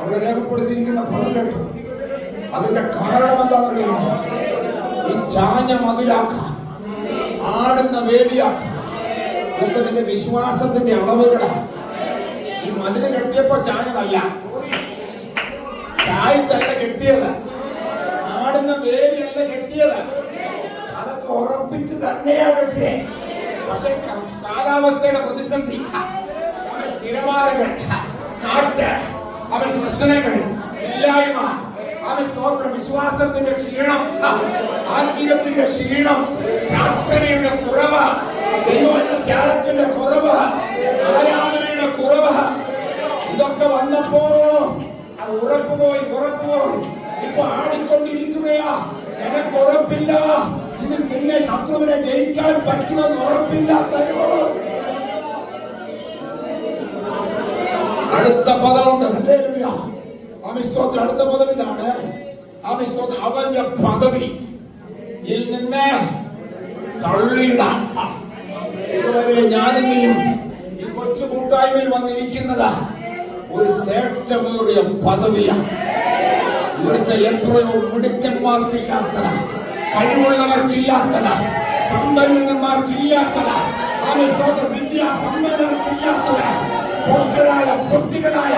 അവിടെ രേഖപ്പെടുത്തിയിരിക്കുന്ന ഫലം കേട്ടു അതിന്റെ കാരണം എന്താണെന്നറിയുമോ? ഈ ചാഞ്ഞ മതിലാക്കാൻ ആടുന്ന വേദിയാക്കാൻ ഇതൊക്കെ നിന്റെ വിശ്വാസത്തിന്റെ അളവുകളാണ്. ഈ മതിൽ കെട്ടിയപ്പോ ചാഞ്ഞതല്ല. ചായച്ചല്ല കെട്ടിയത്. ആടുന്ന വേദിയല്ല കെട്ടിയത്. അതൊക്കെ ഉറപ്പിച്ച് തന്നെയാ കെട്ടിയേ. പക്ഷെ കാലാവസ്ഥയുടെ പ്രതിസന്ധി. അവൻ സ്ഥിരമാലകൾ കാറ്റ് അവൻ പ്രശ്നങ്ങൾ ഇല്ലായ്മ അവൻ സ്തോത്ര വിശ്വാസത്തിന്റെ ക്ഷീണം ആത്മീയത്തിന്റെ ക്ഷീണം പ്രാർത്ഥനയുടെ കുറവ് ദൈവത്തിന്റെ ത്യാഗത്തിന്റെ കുറവ് ആരാധനയുടെ കുറവ്. ഇതൊക്കെ വന്നപ്പോ അത് ഉറപ്പുപോയി ഉറപ്പുപോയി ഉറപ്പ് പോയി. ഇപ്പൊ ആടിക്കൊണ്ടിരിക്കുകയാ. എനക്ക് ഉറപ്പില്ല. ഇത് നിന്നെ ശത്രുവിനെ ജയിക്കാൻ പറ്റുമെന്ന് ഉറപ്പില്ലാത്ത അനുഭവം അടുത്ത പദമുണ്ട്. അമിസ്തോത്ര അടുത്ത പദം ഇതാണ് അമിസ്തോത്ര അവന്റെ പദവി. ഇതിൽ നിന്ന് തള്ളിയിടാം. ഇതുവരെ ഞാനിന്നെയും ഈ കൊച്ചു കൂട്ടായ്മയിൽ വന്നിരിക്കുന്നത് ഒരു ശ്രേഷ്ഠമേറിയ പദവിയാണ്. ഇവിടുത്തെ എത്രയോ മിടുക്കന്മാർക്കില്ലാത്തത് കഴിവുള്ളവർക്കില്ലാത്തത് സമ്പന്നന്മാർക്കില്ലാത്തത് ആമസ്തോത്ര വിദ്യാസമ്പന്നർക്കില്ലാത്തത് പൊട്ടരായ പൊട്ടികളായ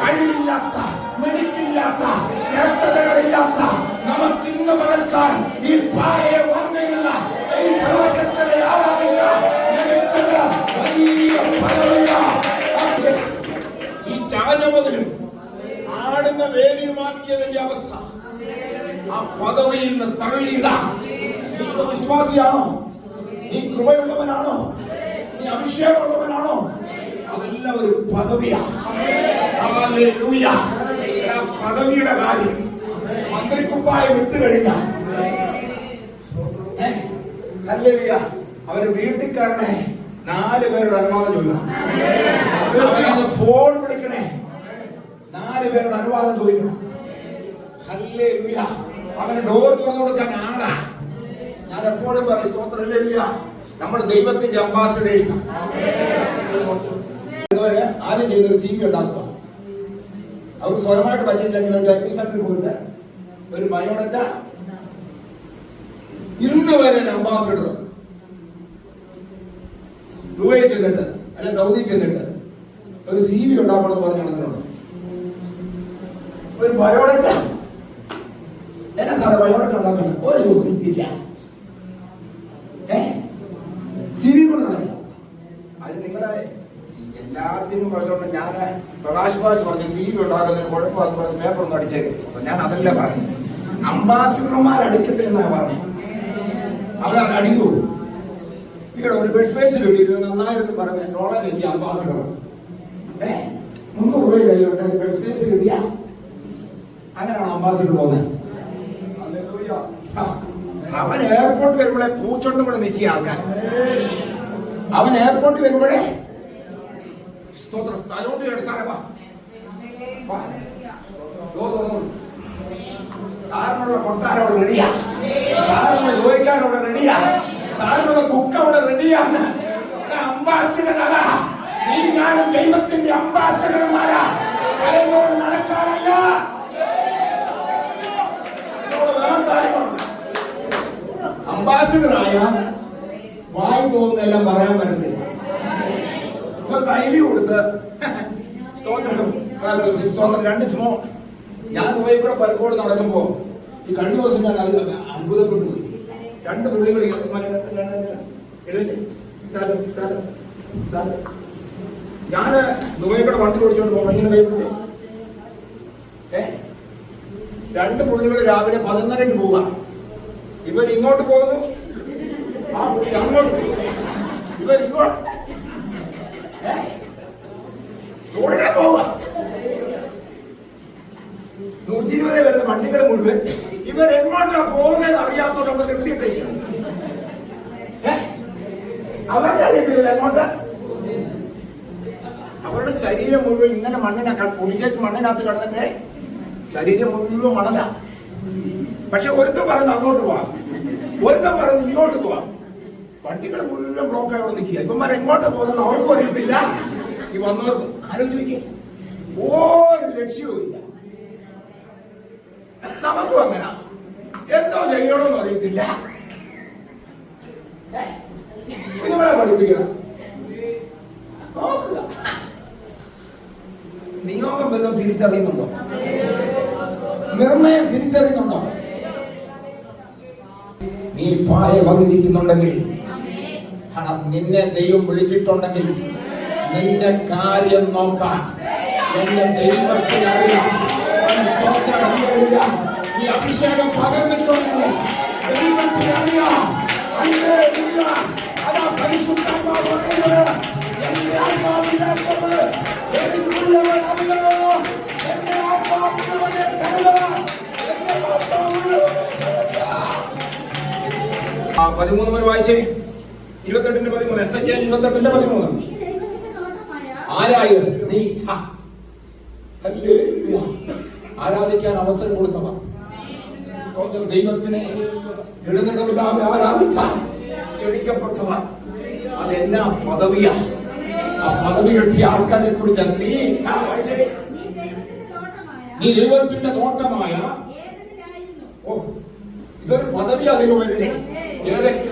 കഴിവില്ലാത്ത മിടുക്കില്ലാത്ത ശ്രേഷ്ഠതകളില്ലാത്ത നമുക്ക് ഇന്ന് പകർത്താൻ ഈ പായെ വന്നിരുന്ന ഈ സർവശക്തരെ ആരാധിക്ക? ലഭിച്ചത് വലിയ പദവിയാണ് ഈ ചാനമതിലും ആടുന്ന വേദിയുമാക്കിയതിന്റെ അവസ്ഥ. ആ പദവിയിൽ നിന്ന് തള്ളിയിടാം. നീ വിശ്വാസിയാണോ? നീ കൃപയുള്ളവനാണോ? നീ അഭിഷേകമുള്ളവനാണോ? ഒരു പദവിയാണ് പദവിയുടെ കാര്യം. മന്ത്രിക്കുപ്പായ വിട്ടു കഴിഞ്ഞാൽ അവർ വീട്ടിൽ വീട്ടിൽക്കാരനെ നാല് പേരുടെ അനുവാദം ചോദിക്കണം. ഫോൺ വിളിക്കണേ. നാല് പേരുടെ അനുവാദം ചോദിക്കണം. അവന് ഡോർ തുറന്നു കൊടുക്കാൻ ആളാ. ഞാൻ എപ്പോഴും പറയും സ്തോത്രം. നമ്മൾ ദൈവത്തിന്റെ അംബാസഡേഴ്സ് ആദ്യം ചെയ്തൊരു സി വി ഉണ്ടാക്കുക. അവർക്ക് സ്വയമായിട്ട് പറ്റിയില്ലെങ്കിൽ ഒരു ടൈപ്പിംഗ് സെന്ററിൽ പോയിട്ട്. ഒരു ബയോഡറ്റ. ഇന്ന് വരെ അംബാസഡർ ദുബൈ ചെന്നിട്ട് അല്ലെ സൗദി ചെന്നിട്ട് ഒരു സി വി ഉണ്ടാക്കണമെന്ന് പറഞ്ഞ് നടന്നിട്ടുണ്ട് ഒരു ബയോഡറ്റ. എന്നാ സാറേ ബയോഡറ്റ ഉണ്ടാക്കുന്നത് ഒരു ജോലി ഇല്ല. ഏ? സി വി കൊണ്ട് എല്ലാത്തിനും പറഞ്ഞോണ്ട് ഞാൻ പ്രകാശ് ബാസ് പറഞ്ഞു സി വി ഉണ്ടാക്കുന്നതിന് കുഴപ്പമാണെന്ന് പറഞ്ഞ് പേപ്പർ ഒന്ന് അടിച്ചേക്കരുത്. അപ്പൊ ഞാൻ അതല്ല പറഞ്ഞു അംബാസിഡർമാർ അടിക്കത്തില്ലെന്നാ പറഞ്ഞു. അവരത് അടിക്കൂ. ഇവിടെ ഒരു ബെഡ് സ്പേസ് കിട്ടിയിരുന്നു നന്നായിരുന്നു പറഞ്ഞു ഡോളർ എനിക്ക് അംബാസിഡർ. ഏ? മുന്നൂറ് രൂപ കയ്യിലുണ്ട് ബെഡ് സ്പേസ് കിട്ടിയ. അങ്ങനെയാണ് അംബാസിഡർ പോകുന്നത് അവൻ എയർപോർട്ട് വരുമ്പോഴേ പൂച്ചൊണ്ടും കൂടെ നിൽക്കുക ആൾക്കാർ അവൻ എയർപോർട്ട് വരുമ്പോഴേ സ്തോത്ര കേട്ട് സാറേ. സാറിനുള്ള കൊട്ടാരം അവിടെ റെഡിയാ സാറിനുള്ള ജോലിക്കാർ അവിടെ റെഡിയാ സാറിനുള്ള കുക്ക് അവിടെ റെഡിയാണ് അംബാസിഡർ നീ ഞാനും ദൈവത്തിന്റെ അംബാസിഡർമാരാ കലയോട് നടക്കാനല്ല കാര്യങ്ങളുണ്ട്. വായി തോന്നുന്നെല്ലാം പറയാൻ പറ്റത്തില്ല ഇപ്പൊ തൈലി കൊടുത്ത്. സ്തോത്രം. രണ്ട് സ്മോ ഞാൻ ദുബൈ കൂടെ പലപ്പോഴും നടക്കുമ്പോ ഈ കഴിഞ്ഞ ദിവസം ഞാൻ അത് അത്ഭുതപ്പെട്ടു. രണ്ട് പുള്ളികൾ ഞാൻ ദുബൈ കൂടെ വണ്ടി ഓടിച്ചോണ്ട് പോകും ഏ? രണ്ട് പുള്ളികൾ രാവിലെ പതിനൊന്നരക്ക് പോവാ. ഇവർ ഇങ്ങോട്ട് പോകുന്നു. ആ അങ്ങോട്ട് ഇവർ ഇങ്ങോട്ട് ഏ? റോഡിലെ പോവാ നൂറ്റി ഇരുപത് വരുന്ന മുഴുവൻ ഇവർ എങ്ങോട്ടാ പോകുന്നത് അറിയാത്തോണ്ട് നമ്മൾ നിർത്തിയിട്ടേ അവർക്ക് അറിയത്തില്ല എങ്ങോട്ട്? അവരുടെ ശരീരം മുഴുവൻ ഇങ്ങനെ മണ്ണിനെ പൊടിച്ചേച്ച് മണ്ണിനകത്ത് കിടന്നിട്ട് ശരീരം മുഴുവൻ മണല. പക്ഷെ ഒരുത്തം പറയുന്നത് അങ്ങോട്ട് പോവാം. ഒരുത്തം പറയുന്നത് ഇങ്ങോട്ട് പോവാം. വണ്ടികൾ മുഴുവൻ ബ്ലോക്ക് അവിടെ നിൽക്കുക ഇപ്പം എങ്ങോട്ട് പോകുന്നത് അവർക്കും അറിയത്തില്ല. ഈ വന്നവർക്കും ആലോചിച്ച് നോക്കിയേ ഒരു ലക്ഷ്യവും ഇല്ല നമുക്കും അങ്ങനെ. എന്തോ ചെയ്യണമെന്ന് അറിയത്തില്ല? നിങ്ങളെ പഠിപ്പിക്കണം. നോക്കുക. നിയോഗം വല്ലതും തിരിച്ചറിയുന്നുണ്ടോ? നിർണയം തിരിച്ചറിയുന്നുണ്ടോ? നീ പായ വന്നിരിക്കുന്നുണ്ടെങ്കിൽ നിന്നെ ദൈവം വിളിച്ചിട്ടുണ്ടെങ്കിൽ നിന്റെ കാര്യം നോക്കാൻ എന്റെ ദൈവത്തിനറിയാം. അഭിഷേകം പകർന്നിട്ടുണ്ടെങ്കിൽ എന്റെ എന്റെ പതിമൂന്ന് മുതൽ വായിച്ചേ. ഇരുപത്തെട്ടിന്റെ പതിമൂന്ന്. എസ് എൻ ഇരുപത്തെട്ടിന്റെ പതിമൂന്ന്. ആരായത്? നീ. ആരാധിക്കാൻ അവസരം കൊടുത്തവർ സ്വന്തം ദൈവത്തിനെ ഇടനിടവില്ലാതെ ആരാധിക്കാൻ ക്ഷണിക്കപ്പെട്ടവർ അതെല്ലാം പദവിയാ. ആ പദവി കിട്ടിയ ആൾക്കാരെ കുറിച്ച് നീ. നീ ദൈവത്തിന്റെ നോട്ടമായ ഓ ഇതൊരു പദവി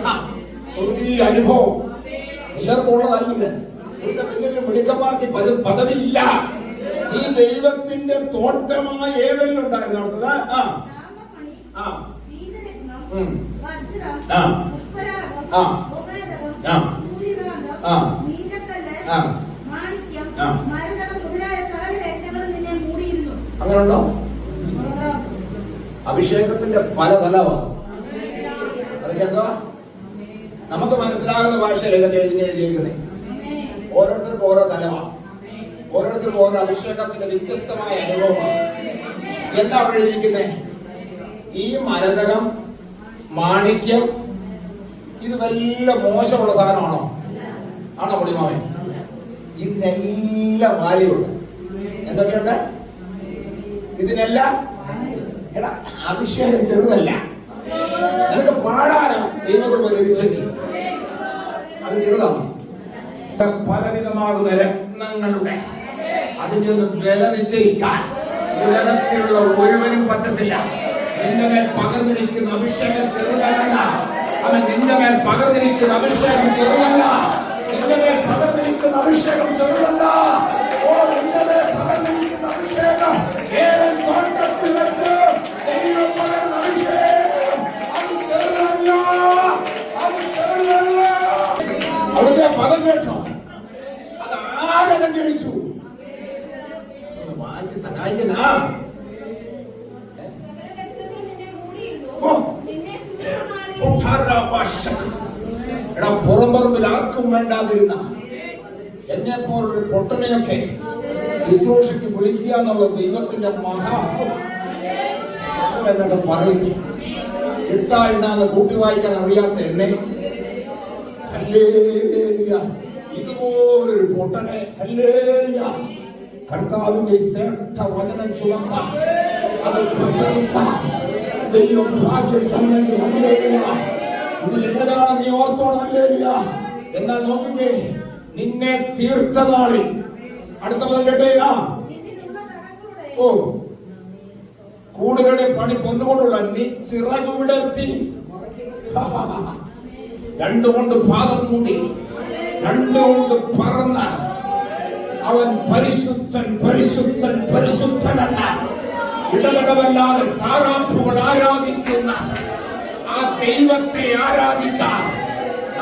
ആ, സ്വർഗീയ അനുഭവം. എല്ലാവർക്കും ഉള്ളതല്ല ഇവിടുത്തെ പദവിയില്ല. ഈ ദൈവത്തിന്റെ തോട്ടമായ ഏതെങ്കിലും ഉണ്ടായിരുന്നു അടുത്തത് ആ. താമമണി ആ പീതരത്നം ഉം. ആ. പുഷ്പരാഗം ആ. ഉപേരകം ആ. സൂര്യകാന്തം ആ. നീലക്കല്ല് ആ. മാണിക്യം ആ. മരതകം മുതലായ സകല നിന്നെ മൂടിയിരുന്നു അങ്ങനെ അഭിഷേകത്തിന്റെ പല തലവാ അതൊക്കെ എന്താ നമുക്ക് മനസ്സിലാകുന്ന ഭാഷയിൽ ഇതൊക്കെ എഴുതി എഴുതിയിരിക്കുന്നത് ഓരോരുത്തർക്കും ഓരോ തലമാണ് ഓരോരുത്തർക്കും ഓരോ അഭിഷേകത്തിന്റെ വ്യത്യസ്തമായ അനുഭവമാണ് എന്താ അവിടെ എഴുതിയിരിക്കുന്നത് ഈ മരതകം മാണിക്യം ഇത് വല്ല മോശമുള്ള സാധനമാണോ? ആണോ പൊടിമാവൻ ഇതിനെല്ലാം വാല്യുണ്ട്. എന്തൊക്കെയുണ്ട്? ഇതിനെല്ലാം? എടാ അഭിഷേകം ചെറുതല്ല. നിനക്ക് പാടാനോ ദൈവകൃപ ലഭിച്ചെങ്കിൽ അത് ചെറുതാണ്. പലവിധമാകുന്ന രത്നങ്ങളുടെ അതിന്റെ ഒന്നും വില നിശ്ചയിക്കാൻ. ഒരുവനും പറ്റത്തില്ല. നിന്റെ മേൽ പകർന്നിരിക്കുന്ന അഭിഷേകം ചെറുതല്ല. അവൻ നിന്റെ മേൽ പകർന്നിരിക്കുന്ന അഭിഷേകം ചെറുതല്ല. നിന്റെ മേൽ പകർന്നിരിക്കുന്ന അഭിഷേകം ചെറുതല്ല. പുറംപറമ്പിൽ ആർക്കും വേണ്ടാതിരുന്ന എന്നെ പോലൊരു പൊട്ടനെയൊക്കെ ശുശ്രൂഷയ്ക്ക് വിളിക്കുക എന്നുള്ള ദൈവത്തിന്റെ മഹാത്വം പറയുന്നു ഇട്ടാ ഇണ്ടാന്ന് കൂട്ടി വായിക്കാൻ അറിയാത്ത എന്നെ. ഇതുപോലൊരു പൊട്ടനെ. കർത്താവിന്റെ ശ്രേഷ്ഠ വചനം ചുമക്കാം. അത് പ്രസംഗിക്കാം. ദൈവം ഭാഗ്യം തന്നെ. ഇതിൽ ഏതാണ് നീ ഓർത്തോണം ഹല്ലേലൂയ. എന്നാൽ നോക്കിക്കേ നിന്നെ തീർത്ത നാളിൽ. അടുത്ത പദം കേട്ടേ ആ നിന്നിലുള്ള തടങ്ങളുടെ ഓ കൂടുകളുടെ പണി പൊന്നുകൊണ്ടുള്ള നീ ചിറകു വിടർത്തി രണ്ടുകൊണ്ട് പാദം മൂടി രണ്ടുകൊണ്ട് പറന്ന അവൻ പരിശുദ്ധൻ പരിശുദ്ധൻ പരിശുദ്ധനെന്ന ഇടതടവല്ലാതെ സാറാപ്പുകൾ ആരാധിക്കുന്ന ദൈവത്തെ ആരാധിക്കാം.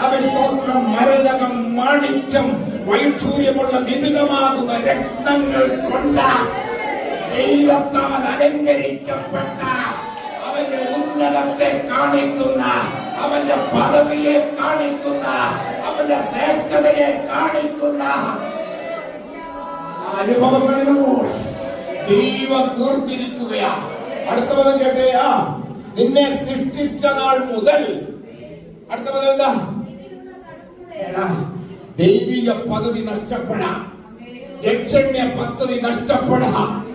അവിസ്തോത്രം മരതകം മാണിക്യം വൈഢൂര്യമുള്ള വിവിധമാകുന്ന രത്നങ്ങൾ കൊണ്ട ദൈവത്താൽ അലങ്കരിക്കപ്പെട്ട അവന്റെ ഉന്നതത്തെ കാണിക്കുന്ന അവന്റെ പദവിയെ കാണിക്കുന്ന അവന്റെ ശ്രേഷ്ഠതയെ കാണിക്കുന്ന അനുഭവങ്ങളിലൂടെ ദൈവം തീർത്തിരിക്കുകയാ അടുത്ത പദം കേട്ടേയാ നിന്നെ സൃഷ്ടിച്ച നാൾ മുതൽ. അടുത്ത പദം എന്താ? ദൈവിക പദവി നഷ്ടപ്പെടാം. പദ്ധതി നഷ്ടപ്പെടാം.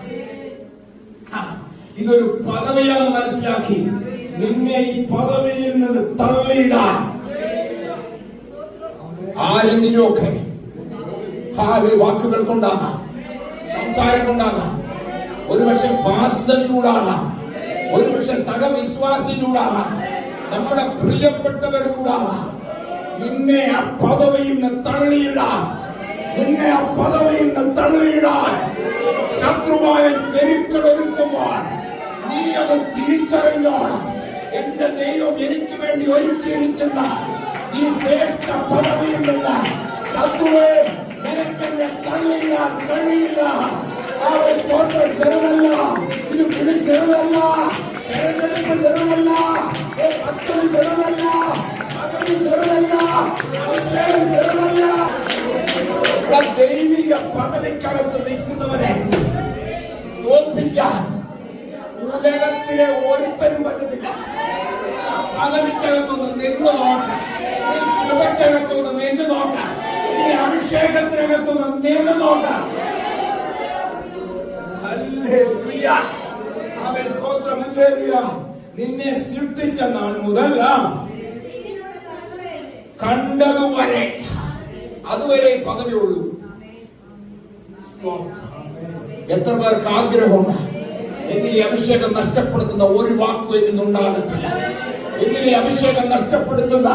ഇതൊരു പദവിയാന്ന് മനസ്സിലാക്കി. നിന്നെ ഈ പദവിയിൽ നിന്ന് തള്ളിയിടാൻ ആരെങ്കിലുമൊക്കെ വാക്കുകൾ കൊണ്ടാകാം സംസാരം കൊണ്ടാകാം. ഒരുപക്ഷെ പാസ്റ്ററിലൂടാകാം ഒരുപക്ഷെ സഹവിശ്വാസിയിലൂടാകാം നമ്മുടെ പ്രിയപ്പെട്ടവരിലൂടാകാം നിന്നെ ആ പദവിയിൽ നിന്ന് തള്ളിയിടാൻ. നിന്നെ ആ പദവിയിൽ നിന്ന് തള്ളിയിടാൻ. ശത്രുവായ കരുക്കൾ ഒരുക്കുമ്പോൾ നീ അത് തിരിച്ചറിഞ്ഞോണം. എന്റെ ദൈവം എനിക്ക് വേണ്ടി ഒരുക്കിയിരിക്കുന്ന ഈ ശ്രേഷ്ഠ പദവിയിൽ നിന്ന് ശത്രുവെ നിനക്കെന്നെ തള്ളിയിടാൻ കഴിയില്ല. അവൻ സ്തോത്രം ചെറുതല്ല ഇത് പിടി ചെറുതല്ല തെരഞ്ഞെടുപ്പ് ചെറുതല്ല പദ്ധതി ചെറുതല്ല പദവി ചെറുതല്ല അഭിഷേകം ചെറുതല്ല ദൈവിക പദവിക്കകത്ത് നിൽക്കുന്നവനെ തോൽപ്പിക്കാൻ ഉലകത്തിലെ ഒരുത്തനും പറ്റത്തില്ല. പദവിക്കകത്തൊന്ന് നിന്ന് നോക്കാം. നീ കൃപക്കകത്തൊന്ന് നിന്ന് നോക്കാം. നീ അഭിഷേകത്തിനകത്തൊന്ന് നിന്ന് നോക്കാം. ഹല്ലേലൂയ. നിന്നെ സൃഷ്ടിച്ച നാൾ മുതൽ കണ്ടതുവരെ. അതുവരെ സ്തോത്രം. എത്ര പേർക്ക് ആഗ്രഹമുണ്ട്? ഈ അഭിഷേകം നഷ്ടപ്പെടുത്തുന്ന ഒരു വാക്കും എന്നിൽ ഉണ്ടാകത്തില്ല. അഭിഷേകം നഷ്ടപ്പെടുത്തുന്ന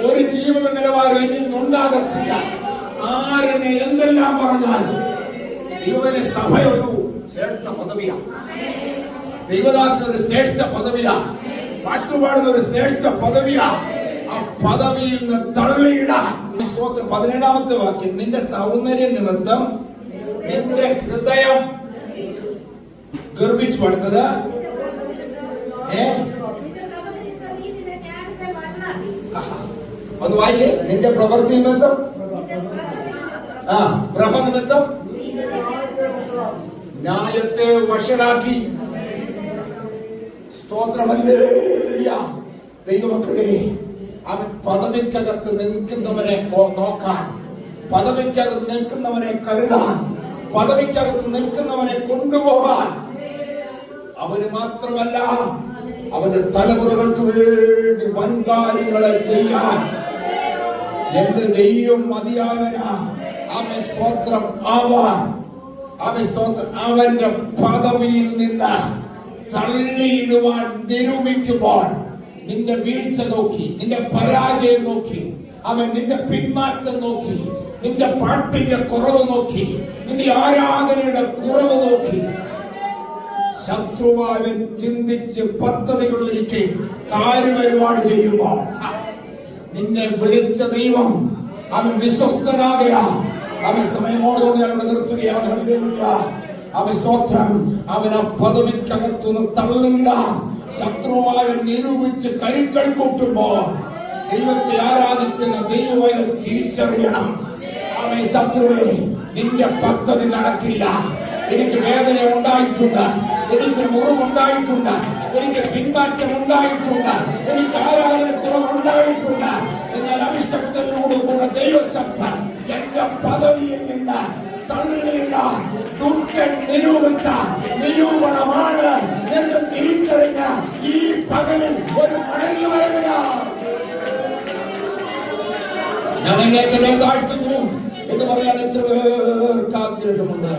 ഒരു ജീവിത നിലവാരം എന്നിൽ ഉണ്ടാകത്തില്ല. ആരെന്നെ എന്തെല്ലാം പറഞ്ഞാൽ ദൈവനെ സഭയൊരു ശ്രേഷ്ഠ പദവിയാണ്. ദൈവദാസൻ ഒരു ശ്രേഷ്ഠ പദവിയാ. പാട്ടുപാടുന്ന ഒരു ശ്രേഷ്ഠ പദവിയാ. ആ പദവിയിൽ നിന്ന് തള്ളിയിടാൻ ഈ സ്തോത്രം പതിനേഴാമത്തെ വാക്യം നിന്റെ സൗന്ദര്യ നിമിത്തം നിന്റെ ഹൃദയം ഗർഭിച്ചു ജ്ഞാനത്തെ ഒന്ന് വായിച്ചേ. നിന്റെ പ്രവൃത്തി നിമിത്തം ആ പ്രഭ നിമിത്തം. ന്യായത്തെ വഷളാക്കി. ദൈവമക്കളെ അവൻ പദവിക്കകത്ത് നിൽക്കുന്നവനെ നോക്കാൻ പദവിക്കകത്ത് നിൽക്കുന്നവനെ കരുതാൻ പദവിക്കകത്ത് നിൽക്കുന്നവനെ കൊണ്ടുപോകാൻ. അവന് മാത്രമല്ല അവന്റെ തലമുറകൾക്ക് വേണ്ടി വൻകാര്യങ്ങളെ ചെയ്യാൻ. എന്റെ ദൈവം മതിയാവനാ അവൻ സ്തോത്രം ആവാൻ. അവൻ സ്തോത്രം അവന്റെ പദവിയിൽ നിന്ന് തള്ളിയിടുവാൻ നിരൂപിക്കുമ്പോൾ നിന്റെ വീഴ്ച നോക്കി നിന്റെ പരാജയം നോക്കി അവൻ നിന്റെ പിന്മാറ്റം നോക്കി നിന്റെ പാട്ടിന്റെ കുറവ് നോക്കി നിന്റെ ആരാധനയുടെ കുറവ് നോക്കി. ശത്രുവാനൻ ചിന്തിച്ച് പദ്ധതികളിലേക്ക് കാര്യപരിപാട് ചെയ്യുമ്പോൾ നിന്നെ വിളിച്ച ദൈവം അവൻ വിശ്വസ്തനാകയാ. അവൻ സമയമോടുകൂടി ഞങ്ങൾ നിർത്തുകയാണ്. അവൻ സ്തോത്രം. അവൻ ആ പദവിക്കകത്തുനിന്ന് തള്ളിയിടാൻ ശത്രുവായവൻ നിരൂപിച്ച് കരുക്കൾ കൂട്ടുമ്പോ ദൈവത്തെ ആരാധിക്കുന്ന ദൈവവയൽ തിരിച്ചറിയണം. അവൻ ശത്രുവെ നിന്റെ പദ്ധതി നടക്കില്ല. എനിക്ക് വേദന ഉണ്ടായിട്ടുണ്ട്. എനിക്ക് മുറിവുണ്ടായിട്ടുണ്ട്. എനിക്ക് പിന്മാറ്റം ഉണ്ടായിട്ടുണ്ട്. എനിക്ക് ആരാധന കുറവുണ്ടായിട്ടുണ്ട് എന്നാൽ അഭിഷ്ടത്തിനോട് കൂടെ ദൈവശബ്ദം എന്റെ പദവിയിൽ നിന്ന് നിരൂപിച്ച നിരൂപണമാണ് എന്ന് തിരിച്ചറിഞ്ഞ ഈ പകലിൽ ഒരു മടങ്ങി വരവിനാണ് ഞാൻ എന്നെ തന്നെ എന്ന് പറയാൻ എത്ര ആഗ്രഹമുണ്ട്.